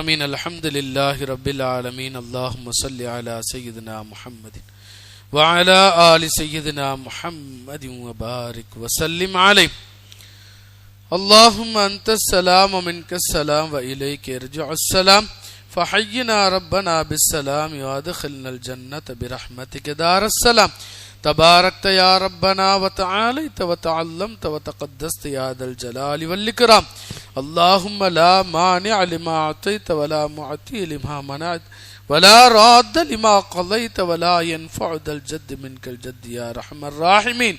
آمين. الحمد لله رب العالمين. اللهم صل على سيدنا محمد وعلى آل سيدنا محمد وبارك وسلم عليه. اللهم أنت السلام ومنك السلام وإليك يرجع السلام. فحينا ربنا بالسلام وادخلنا الجنة برحمتك دار السلام. تباركت يا ربنا وتعاليت وتعلمت وتقدست يا ذا الجلال والإكرام. اللهم لا مانع لما أعطيت ولا معطي لما منعت ولا راد لما قضيت ولا ينفع ذا الجد منك الجد يا أرحم الراحمين.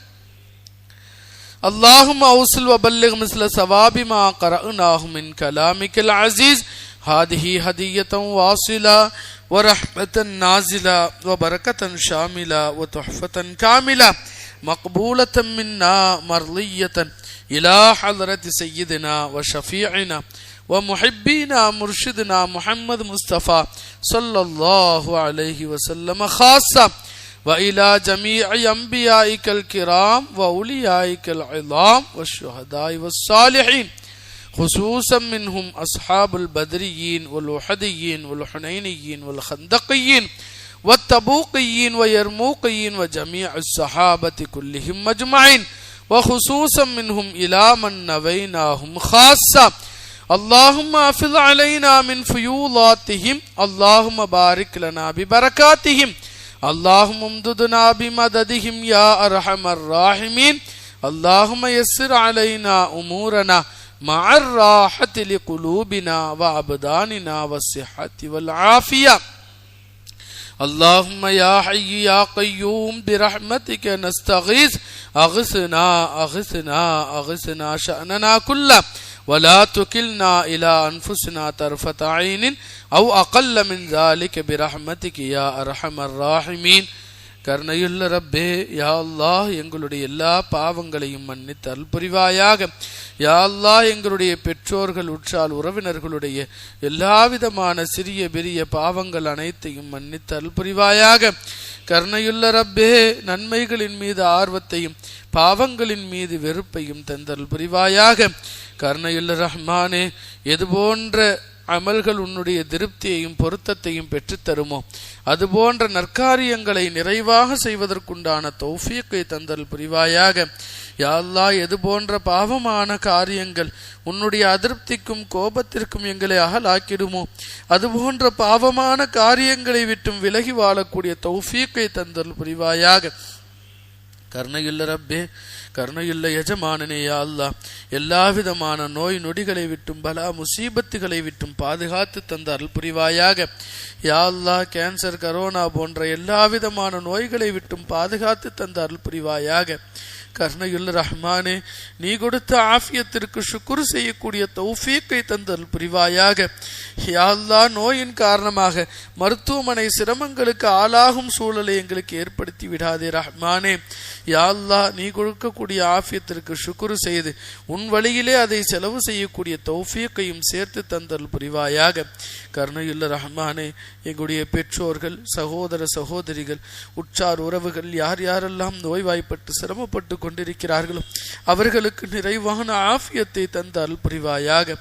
اللهم أوصل وبلغ مثل ثواب ما قرأناه من كلامك العزيز. هذه هدية واصلة ورحمة نازلة وبركة شاملة وتحفة كاملة. مقبولة منا مرضية إلى حضرة سيدنا وشفيعنا ومحبينا مرشدنا محمد مصطفى صلى الله عليه وسلم خاصة. وإلى جميع أنبيائك الكرام وأوليائك العظام والشهداء والصالحين خصوصا منهم أصحاب البدريين والوحديين والحنينيين والخندقيين والتبوقيين ويرموقيين وجميع الصحابة كلهم مجمعين وخصوصا منهم إلى من نويناهم خاصة. اللهم أفض علينا من فيوضاتهم اللهم بارك لنا ببركاتهم. اللهم امددنا بمددهم يا أرحم الراحمين. اللهم يسر علينا أمورنا مع الراحة لقلوبنا وأبداننا والصحة والعافية. اللهم يا حي يا قيوم برحمتك نستغيث. أغثنا أغثنا أغثنا شأننا كله. ولا تكلنا إلى أنفسنا طرفة عين. ഔ അഖല്ല മിൻ ദാലിക ബിറഹ്മതിക യാ അർഹമർ റാഹിമീൻ கருணையுள்ள ரப்பே யா எங்களுடைய எல்லா பாவங்களையும் மன்னித்து அருள் புரிவாயாக. யா எங்களுடைய பெற்றோர்கள் உற்றால் உறவினர்களுடைய எல்லாவிதமான சிறிய பெரிய பாவங்கள் அனைத்தையும் மன்னித்து அருள் புரிவாயாக. கருணையுள்ள ரப்பே நன்மைகளின் மீது ஆர்வத்தையும் பாவங்களின் மீது வெறுப்பையும் தந்தருள் புரிவாயாக. கருணையுள்ள ரஹ்மானே எது போன்ற அமல்கள் உன்னுடைய திருப்தியையும் பொருத்தத்தையும் பெற்றுத்தருமோ? அதுபோன்ற நற்காரியங்களை நிறைவாக செய்வதற்குண்டான தௌஃபியக்கை தந்தல் புரிவாயாக. யாழ்லா எது போன்ற பாவமான காரியங்கள் உன்னுடைய அதிருப்திக்கும் கோபத்திற்கும் எங்களை அகலாக்கிடுமோ? அதுபோன்ற பாவமான காரியங்களை விட்டும் விலகி வாழக்கூடிய தௌஃபியக்கை தந்தல் புரிவாயாக. கர்ணகில்ல ரப்பே கருணையுள்ள எஜமானனே யா அல்லா எல்லா விதமான நோய் நொடிகளை விட்டும் பலா முசீபத்துகளை விட்டும் பாதுகாத்து தந்த அருள் புரிவாயாக. யா அல்லா கேன்சர் கரோனா போன்ற எல்லா விதமான நோய்களை விட்டும் பாதுகாத்து தந்த அருள் புரிவாயாக. கருணையுள்ள ரஹ்மானே நீ கொடுத்த ஆஃபியத்திற்கு சுக்குர் செய்யக்கூடிய தௌஃபீக்கை தந்தல் புரிவாயாக. யாழ்லா நோயின் காரணமாக மருத்துவமனை சிரமங்களுக்கு ஆளாகும் சூழலை எங்களுக்கு ஏற்படுத்தி விடாதே ரஹ்மானே. யாழ்லா நீ கொடுக்கக்கூடிய ஆஃபியத்திற்கு சுக்குரு செய்து உன் வழியிலே அதை செலவு செய்யக்கூடிய தௌஃபியக்கையும் சேர்த்து தந்தல் புரிவாயாக. கருணையுள்ள ரஹ்மானே எங்களுடைய பெற்றோர்கள் சகோதர சகோதரிகள் உற்றார் உறவுகள் யார் யாரெல்லாம் நோய்வாய்ப்பட்டு சிரமப்பட்டு கொண்டிருக்கிறார்களோ அவர்களுக்கு நிறைவான ஆஃபியத்தை தந்தால் புரிவாயாக.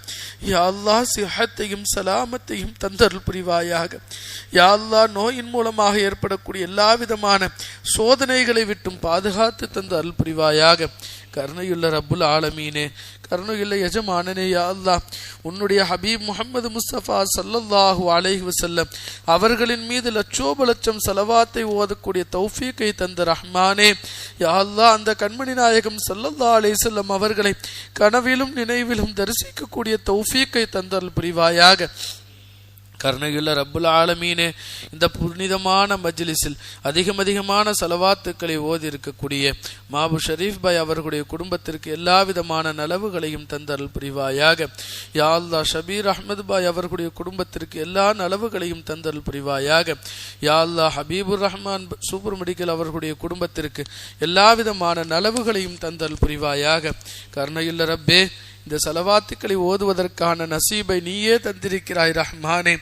யாழ்லா சிஹத்தையும் சலாமத்தையும் தந்தல் புரிவாயாக. யாழ்லா நோயின் மூலமாக ஏற்படக்கூடிய எல்லா விதமான சோதனைகளை விட்டும் பாதுகாத்து தந்தால் புரிவாயாக. கருணையுள்ள ரப்புல் ஆலமீனே கருணையுள்ள எஜமானனே யா அல்லாஹ். உன்னுடைய ஹபீப் முகமது முஸ்தபா சல்லல்லாஹு அலைஹி வசல்லம் அவர்களின் மீது லட்சோப லட்சம் செலவாத்தை ஓதக்கூடிய தௌஃபீக்கை தந்த ரஹ்மானே. யா அல்லாஹ் அந்த கண்மணி நாயகம் சல்லல்லா அலைஹிஸ்ஸல்லம் அவர்களை கனவிலும் நினைவிலும் தரிசிக்கக்கூடிய தௌஃபீக்கை தந்தல் புரிவாயாக. கருணையுள்ள ரப்புல் ஆலமீனே இந்த புனிதமான மஜ்லிஸில் அதிகம் அதிகமான செலவாத்துக்களை ஓதி இருக்கக்கூடிய மாபு ஷரீஃப் பாய் அவர்களுடைய குடும்பத்திற்கு எல்லா விதமான நலவுகளையும் தந்தருள் புரிவாயாக. யா ஷபீர் அஹ்மது பாய் அவர்களுடைய குடும்பத்திற்கு எல்லா நலவுகளையும் தந்தருள் புரிவாயாக. யா ஹபீபுர் ரஹ்மான் சூப்பர் மெடிக்கல் அவர்களுடைய குடும்பத்திற்கு எல்லா விதமான நலவுகளையும் தந்தருள் புரிவாயாக. கருணையுள்ள ரப்பே இந்த செலவாத்துக்களை ஓதுவதற்கான நசீபை நீயே தந்திருக்கிறாய் ரஹ்மானே.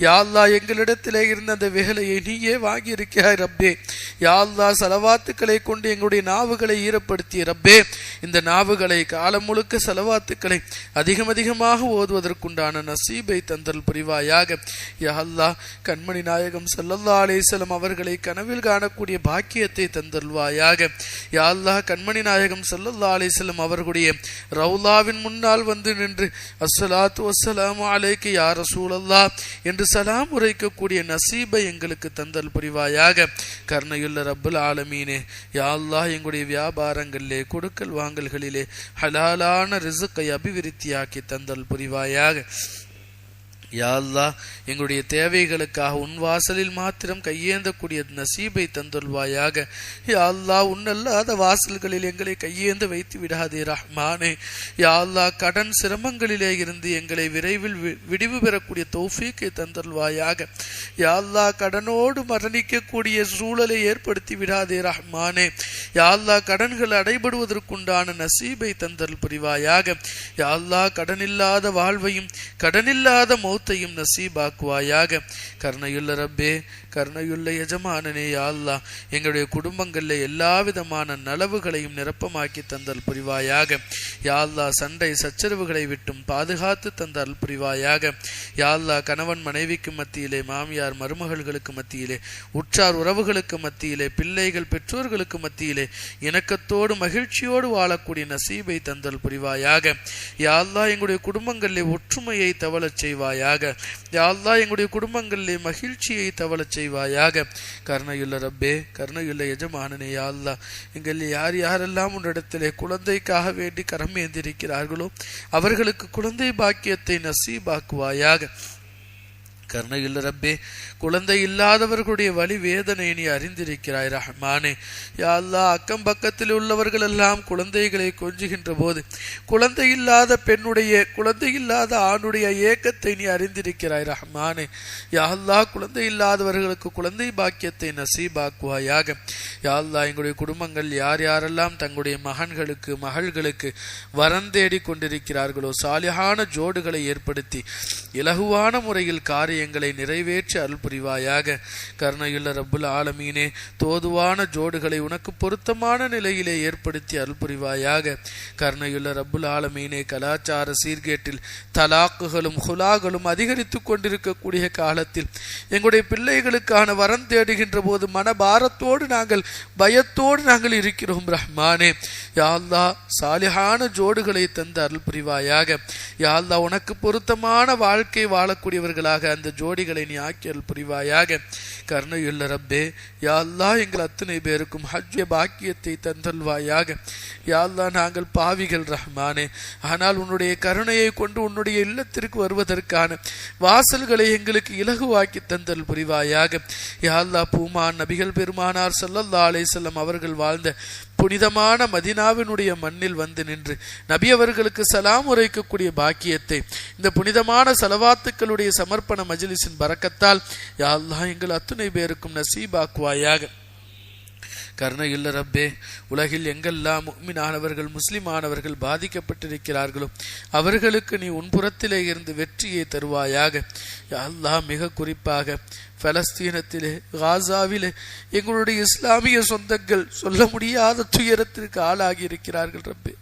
யாழ்லா எங்களிடத்திலே இருந்த அந்த வேலையை நீயே வாங்கியிருக்கிறாய் ரப்பே. யாழ்லா செலவாத்துக்களை கொண்டு எங்களுடைய நாவுகளை ஈரப்படுத்திய ரப்பே. இந்த நாவுகளை காலம் முழுக்க செலவாத்துக்களை அதிகம் அதிகமாக ஓதுவதற்குண்டான நசீபை தந்தல் புரிவாயாக. யா அல்லாஹ் கண்மணி நாயகம் ஸல்லல்லாஹு அலேசலம் அவர்களை கனவில் காணக்கூடிய பாக்கியத்தை தந்தல்வாயாக யா அல்லாஹ் கண்மணி நாயகம் ஸல்லல்லாஹு அலேசலம் அவர்களுடைய ரவுலாவின் முன்னால் வந்து நின்று அஸ்ஸலாத்து அசலாம் அலைக்கு யார் சூழல்லா என்று சலாம் உரைக்கக்கூடிய நசீபை எங்களுக்கு தந்தல் புரிவாயாக. கர்ணையுள்ள ரப்புல் ஆலமீனே யா அல்லாஹ் எங்களுடைய வியாபாரங்களிலே கொடுக்கல் வாங்கல்களிலே ஹலாலான ரிசுக்கை அபிவிருத்தியாக்கி தந்தல் புரிவாயாக. யாழ்லா எங்களுடைய தேவைகளுக்காக உன் வாசலில் மாத்திரம் கையேந்தக்கூடிய நசீபை தந்துள்வாயாக யாழ்லா உன்னல்லாத வாசல்களில் எங்களை கையேந்து வைத்து விடாதே ரஹ்மானே. யாழ்லா கடன் சிரமங்களிலே இருந்து எங்களை விரைவில் விடிவு பெறக்கூடிய தௌஃபீக்கை தந்துள்வாயாக யாழ்லா கடனோடு மரணிக்கக்கூடிய சூழலை ஏற்படுத்தி விடாதே ரஹ்மானே. யாழ்லா கடன்கள் அடைபடுவதற்குண்டான நசீபை தந்தல் புரிவாயாக. யாழ்லா கடனில்லாத வாழ்வையும் கடனில்லாத மௌத்தையும் நசீபாக்குவாயாக. கருணையுள்ள ரப்பே கருணையுள்ள எஜமானனே அல்லாஹ் எங்களுடைய குடும்பங்களில் எல்லா விதமான நலவுகளையும் நிரப்பமாக்கி தந்தல் புரிவாயாக. யாழ்லா சண்டை சச்சரவுகளை விட்டும் பாதுகாத்து தந்தல் புரிவாயாக. யாழ்லா கணவன் மனைவிக்கு மத்தியிலே மாமியார் மருமகள்களுக்கு மத்தியிலே உற்றார் உறவுகளுக்கு மத்தியிலே பிள்ளைகள் பெற்றோர்களுக்கு மத்தியிலே இணக்கத்தோடு மகிழ்ச்சியோடு வாழக்கூடிய நசீபை தந்தல் புரிவாயாக. யாழ்லா எங்களுடைய குடும்பங்களில் ஒற்றுமையை தவளச் செய்வாயாக. செய்வாயாக. அல்லாஹ் எங்களுடைய குடும்பங்களிலே மகிழ்ச்சியை தவளச் செய்வாயாக. கருணையுள்ள ரப்பே கருணையுள்ள எஜமானனே யாழ்தா எங்கள் எங்களில் யார் யாரெல்லாம் உன்னிடத்திலே குழந்தைக்காக வேண்டி கரம் ஏந்திருக்கிறார்களோ அவர்களுக்கு குழந்தை பாக்கியத்தை நசீபாக்குவாயாக. கருணையுள்ள ரப்பே குழந்தை இல்லாதவர்களுடைய வழி வேதனை நீ அறிந்திருக்கிறாய் ரஹ்மானே. யா அக்கம் பக்கத்தில் உள்ளவர்கள் எல்லாம் குழந்தைகளை கொஞ்சுகின்ற போது குழந்தை இல்லாத பெண்ணுடைய குழந்தை இல்லாத ஆணுடைய ஏக்கத்தை நீ அறிந்திருக்கிறாய் ரஹ்மானே. யா குழந்தை இல்லாதவர்களுக்கு குழந்தை பாக்கியத்தை நசீபாக்குவாயாக. யா எங்களுடைய குடும்பங்கள் யார் யாரெல்லாம் தங்களுடைய மகன்களுக்கு மகள்களுக்கு வரம் தேடி கொண்டிருக்கிறார்களோ சாலியான ஜோடுகளை ஏற்படுத்தி இலகுவான முறையில் காரியங்களை நிறைவேற்றி அருள் புரிவாயாக. கருணையுள்ள ரப்புல் ஆலமீனே தோதுவான ஜோடுகளை உனக்கு பொருத்தமான நிலையிலே ஏற்படுத்தி அருள் புரிவாயாக கருணையுள்ள ரப்புல் ஆலமீனே கலாச்சார சீர்கேட்டில் தலாக்குகளும் ஹுலாகளும் அதிகரித்து கொண்டிருக்கக்கூடிய காலத்தில் எங்களுடைய பிள்ளைகளுக்கான வரம் தேடுகின்ற போது மனபாரத்தோடு நாங்கள் பயத்தோடு நாங்கள் இருக்கிறோம் ரஹ்மானே. யால்தா சாலிஹான ஜோடுகளை தந்து அருள் புரிவாயாக யால்தா உனக்கு பொருத்தமான வாழ்க்கை வாழக்கூடியவர்களாக அந்த ஜோடிகளை நீ ஆக்கி அருள் புரிவாயாக. கருணையுள்ள ரப்பே யாழ்லா எங்கள் அத்தனை பேருக்கும் ஹஜ்ஜ பாக்கியத்தை தந்தல்வாயாக. யாழ்லா நாங்கள் பாவிகள் ரஹ்மானே ஆனால் உன்னுடைய கருணையை கொண்டு உன்னுடைய இல்லத்திற்கு வருவதற்கான வாசல்களை எங்களுக்கு இலகுவாக்கி தந்தல் புரிவாயாக. யாழ்லா பூமான் நபிகள் பெருமானார் சல்லல்லா அலேசல்லம் அவர்கள் வாழ்ந்த புனிதமான மதினாவினுடைய மண்ணில் வந்து நின்று நபி அவர்களுக்கு சலாம் உரைக்கக்கூடிய பாக்கியத்தை இந்த புனிதமான சலவாத்துக்களுடைய சமர்ப்பண மஜ்லிஸின் பறக்கத்தால் யா அல்லாஹ் எங்கள் அத்துணை பேருக்கும் நசீபாக்குவாயாக. கருணையுள்ள ரப்பே உலகில் எங்கெல்லாம் முக்மினானவர்கள் முஸ்லிமானவர்கள் பாதிக்கப்பட்டிருக்கிறார்களோ அவர்களுக்கு நீ உன்புறத்திலே இருந்து வெற்றியை தருவாயாக. அல்லாஹ் மிக குறிப்பாக பலஸ்தீனத்திலே காசாவிலே எங்களுடைய இஸ்லாமிய சொந்தங்கள் சொல்ல முடியாத துயரத்திற்கு ஆளாகி இருக்கிறார்கள் ரப்பே.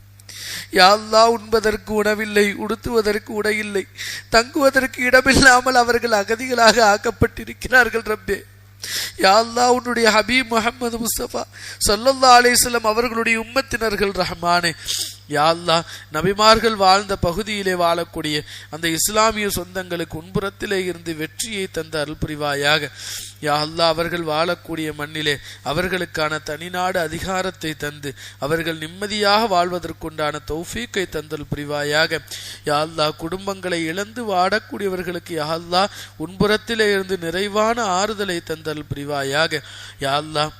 யாழ்லா உண்பதற்கு உணவில்லை உடுத்துவதற்கு உடையில்லை தங்குவதற்கு இடமில்லாமல் அவர்கள் அகதிகளாக ஆக்கப்பட்டிருக்கிறார்கள் ரப்பே. யாழ்லா உன்னுடைய ஹபீப் முகமது முஸ்தபா சொல்லல்லா அலேஸ்லம் அவர்களுடைய உம்மத்தினர்கள் ரஹ்மானே யாழ்லா நபிமார்கள் வாழ்ந்த பகுதியிலே வாழக்கூடிய அந்த இஸ்லாமிய சொந்தங்களுக்கு உன்புறத்திலே இருந்து வெற்றியை தந்த அருள் புரிவாயாக. அவர்கள் வாழக்கூடிய மண்ணிலே அவர்களுக்கான தனிநாடு அதிகாரத்தை தந்து அவர்கள் நிம்மதியாக வாழ்வதற்குண்டான தௌஃபீக்கை தந்தல் புரிவாயாக. யாழ்லா குடும்பங்களை இழந்து வாடக்கூடியவர்களுக்கு யாழ்லா உன்புறத்திலே இருந்து நிறைவான ஆறுதலை தந்தல் புரிவாயாக. யாழ்லா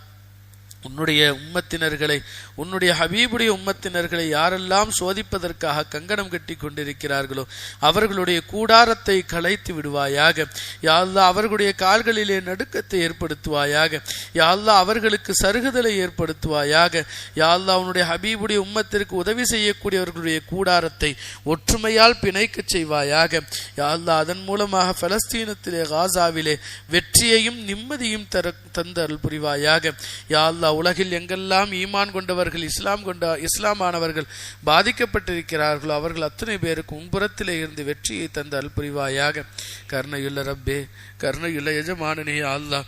உன்னுடைய உம்மத்தினர்களை உன்னுடைய ஹபீபுடைய உம்மத்தினர்களை யாரெல்லாம் சோதிப்பதற்காக கங்கணம் கட்டி கொண்டிருக்கிறார்களோ அவர்களுடைய கூடாரத்தை களைத்து விடுவாயாக. யாழ்லா அவர்களுடைய கால்களிலே நடுக்கத்தை ஏற்படுத்துவாயாக. யாழ்லா அவர்களுக்கு சருகுதலை ஏற்படுத்துவாயாக. யாழ்லா உன்னுடைய ஹபீபுடைய உம்மத்திற்கு உதவி செய்யக்கூடியவர்களுடைய கூடாரத்தை ஒற்றுமையால் பிணைக்கச் செய்வாயாக. யாழ்லா அதன் மூலமாக பலஸ்தீனத்திலே காசாவிலே வெற்றியையும் நிம்மதியும் தர தந்தல் புரிவாயாக. யாழ்லா உலகில் எங்கெல்லாம் ஈமான் கொண்டவர்கள் இஸ்லாம் கொண்ட இஸ்லாமானவர்கள் பாதிக்கப்பட்டிருக்கிறார்களோ அவர்கள் அத்தனை பேருக்கு உன்புறத்திலே இருந்து வெற்றியை தந்த அல்புரிவாயாக கர்ணையுள்ள ரப்பே கருணையுள்ள எஜமானனே அல்லா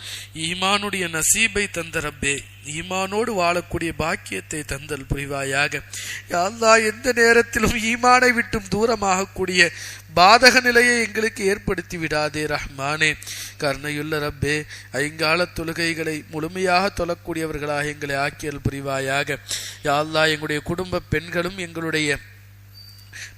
ஈமானுடைய நசீபை தந்த ரப்பே ஈமானோடு வாழக்கூடிய பாக்கியத்தை தந்தல் புரிவாயாக. அல்லா எந்த நேரத்திலும் ஈமானை விட்டும் தூரமாகக்கூடிய பாதக நிலையை எங்களுக்கு ஏற்படுத்தி விடாதே ரஹ்மானே. கருணையுள்ள ரப்பே ஐங்கால தொழுகைகளை முழுமையாக தொழக்கூடியவர்களாக எங்களை ஆக்கியல் புரிவாயாக. யாழ்லா எங்களுடைய குடும்ப பெண்களும் எங்களுடைய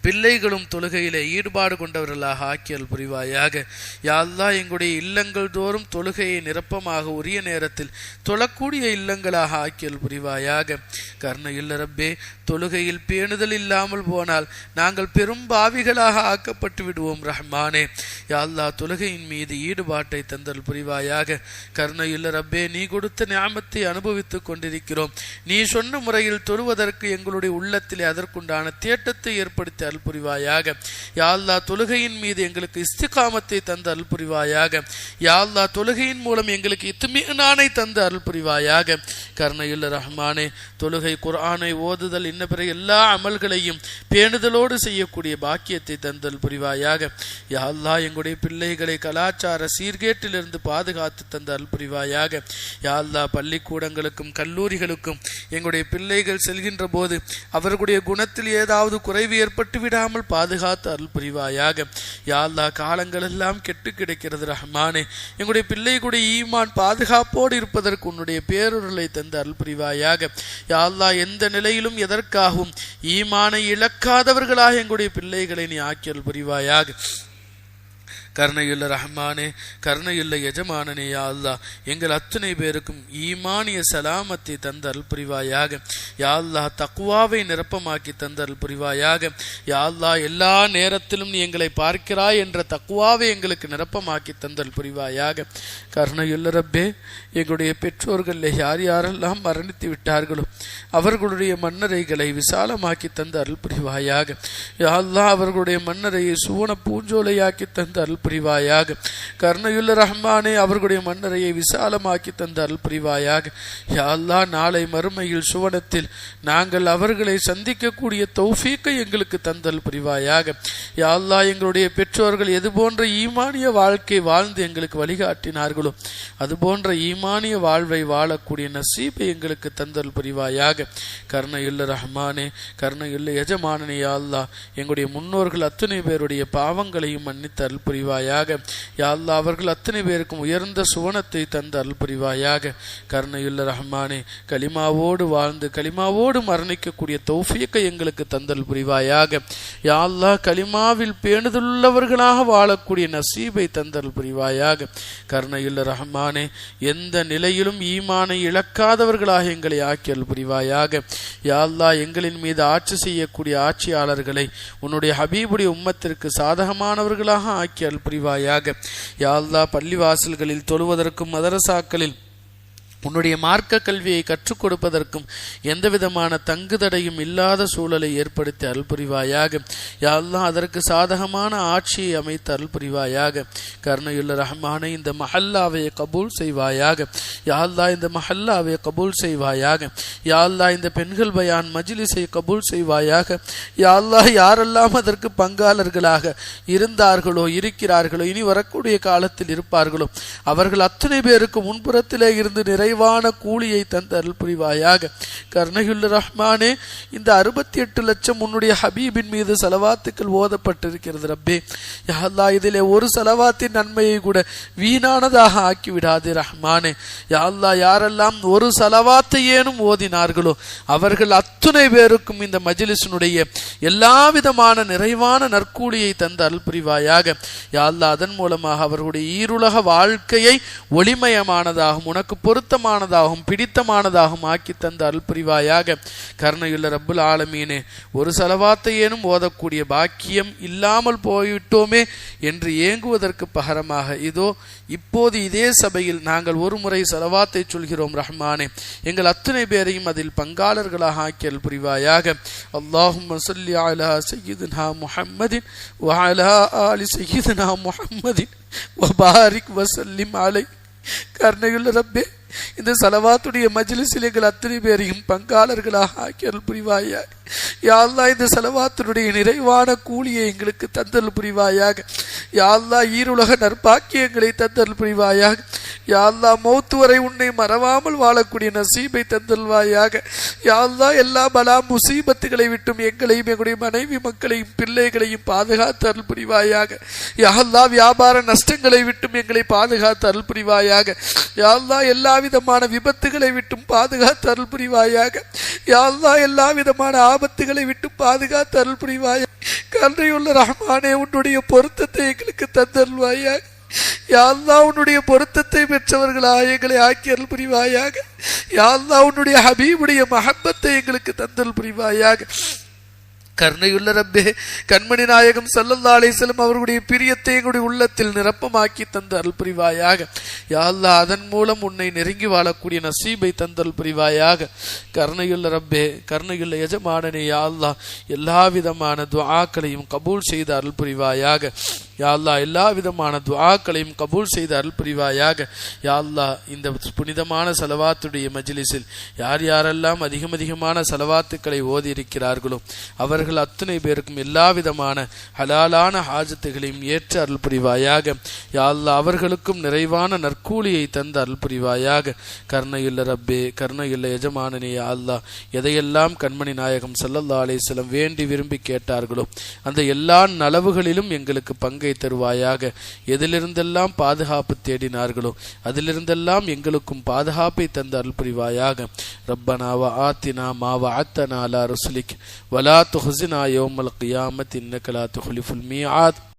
பிள்ளைகளும் தொழுகையிலே ஈடுபாடு கொண்டவர்களாக ஆக்கியல் புரிவாயாக. யாழ்லா எங்களுடைய இல்லங்கள் தோறும் தொழுகையை நிரப்பமாக உரிய நேரத்தில் தொழக்கூடிய இல்லங்களாக ஆக்கியல் புரிவாயாக. கர்ண இல்லரப்பே தொழுகையில் பேணுதல் இல்லாமல் போனால் நாங்கள் பெரும் பாவிகளாக ஆக்கப்பட்டு விடுவோம் ரஹ்மானே. யாழ்லா தொழுகையின் மீது ஈடுபாட்டை தந்தல் புரிவாயாக. கர்ண இல்லரப்பே நீ கொடுத்த ஞாபத்தை அனுபவித்துக் கொண்டிருக்கிறோம். நீ சொன்ன முறையில் தொழுவதற்கு எங்களுடைய உள்ளத்திலே அதற்குண்டான தேட்டத்தை ஏற்படுத்தி அருள் புரிவாயாக யாழ்லா தொழுகையின் மீது எங்களுக்கு இஸ்திகாமத்தை தந்த அருள் புரிவாயாக யாழ்லா தொழுகையின் மூலம் எங்களுக்கு இத்துமீனானை தந்த அருள் புரிவாயாக கருணையுள்ள ரஹ்மானே தொழுகை குர்ஆனை ஓதுதல் இன்ன பிற எல்லா அமல்களையும் பேணுதலோடு செய்யக்கூடிய பாக்கியத்தை தந்தல் புரிவாயாக யாழ்லா எங்களுடைய பிள்ளைகளை கலாச்சார சீர்கேட்டிலிருந்து பாதுகாத்து தந்த அருள் புரிவாயாக யாழ்லா பள்ளிக்கூடங்களுக்கும் கல்லூரிகளுக்கும் எங்களுடைய பிள்ளைகள் செல்கின்ற போது அவர்களுடைய குணத்தில் ஏதாவது குறைவு ஏற்பட்டு விடாமல் பாதுகாத்து அருள் புரிவாயாக யாழ்லா காலங்கள் எல்லாம் கெட்டு கிடைக்கிறது ரஹ்மானே. எங்களுடைய பிள்ளைகளுடைய ஈமான் பாதுகாப்போடு இருப்பதற்கு உன்னுடைய பேருருளை தந்து அருள் புரிவாயாக யாழ்லா எந்த நிலையிலும் எதற்காகவும் ஈமானை இழக்காதவர்களாக எங்களுடைய பிள்ளைகளை நீ ஆக்கியல் புரிவாயாக கருணையுள்ள ரஹ்மானே கருணையுள்ள எஜமானனே யா அல்லா எங்கள் அத்தனை பேருக்கும் ஈமானிய சலாமத்தை தந்தருள் புரிவாயாக. யா அல்லா தக்குவாவை நிரப்பமாக்கி தந்தருள் புரிவாயாக. யா அல்லா எல்லா நேரத்திலும் நீ எங்களை பார்க்கிறாய் என்ற தக்குவாவை எங்களுக்கு நிரப்பமாக்கி தந்தல் புரிவாயாக. கருணையுள்ள ரப்பே எங்களுடைய பெற்றோர்களில் யார் யாரெல்லாம் மரணித்து விட்டார்களோ அவர்களுடைய மன்னரைகளை விசாலமாக்கி தந்த அருள் புரிவாயாக யாழ்லா அவர்களுடைய மன்னரையை சுவன பூஞ்சோலையாக்கி தந்த அருள் புரிவாயாக. கர்ணயுல்ல ரஹ்மானே அவர்களுடைய மன்னரையை விசாலமாக்கி தந்த அருள் புரிவாயாக யாழ்லா நாளை மறுமையில் சுவனத்தில் நாங்கள் அவர்களை சந்திக்கக்கூடிய தௌஃபீக்கை எங்களுக்கு தந்தல் புரிவாயாக. யாழ்லா எங்களுடைய பெற்றோர்கள் எது போன்ற ஈமானிய வாழ்க்கை வாழ்ந்து எங்களுக்கு வழிகாட்டினார்களோ அது போன்ற ஈமானிய வாழ்வை வாழக்கூடிய நசீபை எங்களுக்கு தந்தல் புரிவாயாக. கர்ணயுல்ல ரஹ்மானே கர்ணயுல்ல எஜமானனே யாழ்லா எங்களுடைய முன்னோர்கள் அத்தனை பேருடைய பாவங்களையும் மன்னித்து புரிவாய் புரிவாயாக. யா அவர்கள் அத்தனை பேருக்கும் உயர்ந்த சுவனத்தை தந்து அருள் புரிவாயாக. கருணையுள்ள ரஹ்மானே களிமாவோடு வாழ்ந்து களிமாவோடு மரணிக்கக்கூடிய தௌஃபியக்கை எங்களுக்கு தந்தல் புரிவாயாக. யாழ்லா களிமாவில் பேணுதலுள்ளவர்களாக வாழக்கூடிய நசீபை தந்தல் புரிவாயாக. கருணையுள்ள ரஹ்மானே எந்த நிலையிலும் ஈமானை இழக்காதவர்களாக எங்களை ஆக்கியல் புரிவாயாக. யாழ்லா எங்களின் மீது ஆட்சி செய்யக்கூடிய ஆட்சியாளர்களை உன்னுடைய ஹபீபுடைய உம்மத்திற்கு சாதகமானவர்களாக ஆக்கியல் புரிவாயாக. யா பள்ளிவாசல்களில் தொழுவதற்கும் மதரசாக்களில் உன்னுடைய மார்க்க கல்வியை கற்றுக் கொடுப்பதற்கும் எந்த விதமான தங்குதடையும் இல்லாத சூழலை ஏற்படுத்தி அருள் புரிவாயாக அதற்கு சாதகமான ஆட்சியை அமைத்து அருள் புரிவாயாக கருணையுள்ள ரஹ்மானை இந்த மஹல்லாவை கபூல் செய்வாயாக. யாழ்லா இந்த மஹல்லாவை கபூல் செய்வாயாக. யாழ்லா இந்த பெண்கள் பயான் மஜ்லிஸை கபூல் செய்வாயாக. யாழ்லா யாரெல்லாம் அதற்கு பங்காளர்களாக இருந்தார்களோ இருக்கிறார்களோ இனி வரக்கூடிய காலத்தில் இருப்பார்களோ அவர்கள் அத்தனை பேருக்கு முன்புறத்திலே இருந்து நிறை நிறைவான கூலியை தந்து அருள் புரிவாயாக கருணையுள்ள ரஹ்மானே இந்த அறுபத்தி எட்டு லட்சம் உன்னுடைய ஹபீபின் மீது செலவாத்துக்கள் ஓதப்பட்டிருக்கிறது ரப்பே. யாழ்லா இதிலே ஒரு செலவாத்தின் நன்மையை கூட வீணானதாக ஆக்கிவிடாதே ரஹ்மானே. யாழ்லா யாரெல்லாம் ஒரு செலவாத்தை ஏனும் ஓதினார்களோ அவர்கள் அத்துணை பேருக்கும் இந்த மஜிலிசனுடைய எல்லா விதமான நிறைவான நற்கூலியை தந்து அருள் புரிவாயாக யாழ்லா அதன் மூலமாக அவர்களுடைய ஈருலக வாழ்க்கையை ஒளிமயமானதாகவும் உனக்கு பொருத்த பிடித்தமானதாகவும் ஆக்கி தந்த அருள் புரிவாயாக கருணையுள்ள ரப்புல் ஆலமீனே ஒரு செலவாத்தையேனும் ஓதக்கூடிய பாக்கியம் இல்லாமல் போய்விட்டோமே என்று ஏங்குவதற்கு பகரமாக இதோ இப்போது இதே சபையில் நாங்கள் ஒரு முறை செலவாத்தை சொல்கிறோம் ரஹ்மானே. எங்கள் அத்தனை பேரையும் அதில் பங்காளர்களாக ஆக்கியல் புரிவாயாக அல்லாஹும் சொல்லி அலா சையீதுனா முஹம்மதின் வஅலா ஆலி சையீதுனா முஹம்மதின் வபாரிக் வசல்லிம் அலை. கருணையுள்ள ரப்பே இந்த சலவாத்துடைய மஜ்லிஸில் எங்கள் அத்தனை பேரையும் பங்காளர்களாக ஆக்கியல் புரிவாயாக. யாழ்லா இந்த செலவாத்தினுடைய நிறைவான கூலியை எங்களுக்கு தந்தல் புரிவாயாக. யாழ்லா ஈருலக நற்பாக்கியங்களை தந்தல் புரிவாயாக. யாழ்லா மௌத்து வரை உன்னை மறவாமல் வாழக்கூடிய நசீபை தந்தல்வாயாக யாழ்லா எல்லா பலா முசீபத்துகளை விட்டும் எங்களையும் எங்களுடைய மனைவி மக்களையும் பிள்ளைகளையும் பாதுகாத்து அருள் புரிவாயாக. யாழ்லா வியாபார நஷ்டங்களை விட்டும் எங்களை பாதுகாத்து அருள் புரிவாயாக. யாழ்லா எல்லா விதமான விபத்துகளை விட்டும் பாதுகாத்து அருள் புரிவாயாக. யாழ்லா எல்லா விதமான ஆபத்துகளை விட்டு பாதுகாத்து அருள் புரிவாயாக. கன்றையுள்ள ரஹ்மானே உன்னுடைய பொருத்தத்தை எங்களுக்கு தந்தருள்வாயாக. யாழ்லா உன்னுடைய பொருத்தத்தை பெற்றவர்களாக எங்களை ஆக்கி அருள் புரிவாயாக. யாழ்லா உன்னுடைய ஹபீபுடைய மஹப்பத்தை எங்களுக்கு தந்தல் புரிவாயாக. கருணையுள்ள ரப்பே. கண்மணி நாயகம் சல்லல்லா செல்லும் அவர்களுடைய பிரியத்தை எங்களுடைய உள்ளத்தில் நிரப்பமாக்கி தந்து அருள் புரிவாயாக யாழ்லா அதன் மூலம் உன்னை நெருங்கி வாழக்கூடிய நசீபை தந்தல் புரிவாயாக. கருணையுள்ள ரப்பே கருணையுள்ள எஜமானனே யாழ்லா எல்லா விதமான துவாக்களையும் கபூல் செய்த அருள் புரிவாயாக. யாழ்லா எல்லா விதமான துவாக்களையும் கபூல் செய்த அருள் புரிவாயாக. யாழ்லா இந்த புனிதமான செலவாத்துடைய மஜிலிசில் யார் யாரெல்லாம் அதிகம் அதிகமான செலவாத்துக்களை ஓதி இருக்கிறார்களோ அவர்கள் அத்தனை பேருக்கும் எல்லா விதமான ஹலாலான ஹாஜத்துகளையும் ஏற்று அருள் புரிவாயாக யாழ்லா அவர்களுக்கும் நிறைவான நற்கூலியை தந்து அருள் புரிவாயாக கருணையுள்ள ரப்பே கருணையுள்ள எஜமானனே அல்லா எதையெல்லாம் கண்மணி நாயகம் சல்லல்லா அலிஸ்லம் வேண்டி விரும்பி கேட்டார்களோ அந்த எல்லா நலவுகளிலும் எங்களுக்கு பங்கை தருவாயாக. எதிலிருந்தெல்லாம் பாதுகாப்பு தேடினார்களோ அதிலிருந்தெல்லாம் எங்களுக்கும் பாதுகாப்பை தந்து அருள் புரிவாயாக ரப்பனா ஆத்தினா மாவா அத்தனாலா அத்தனா வலா ரசுலிக். வலா وزنا يوم القيامة إنك لا تخلف الميعاد.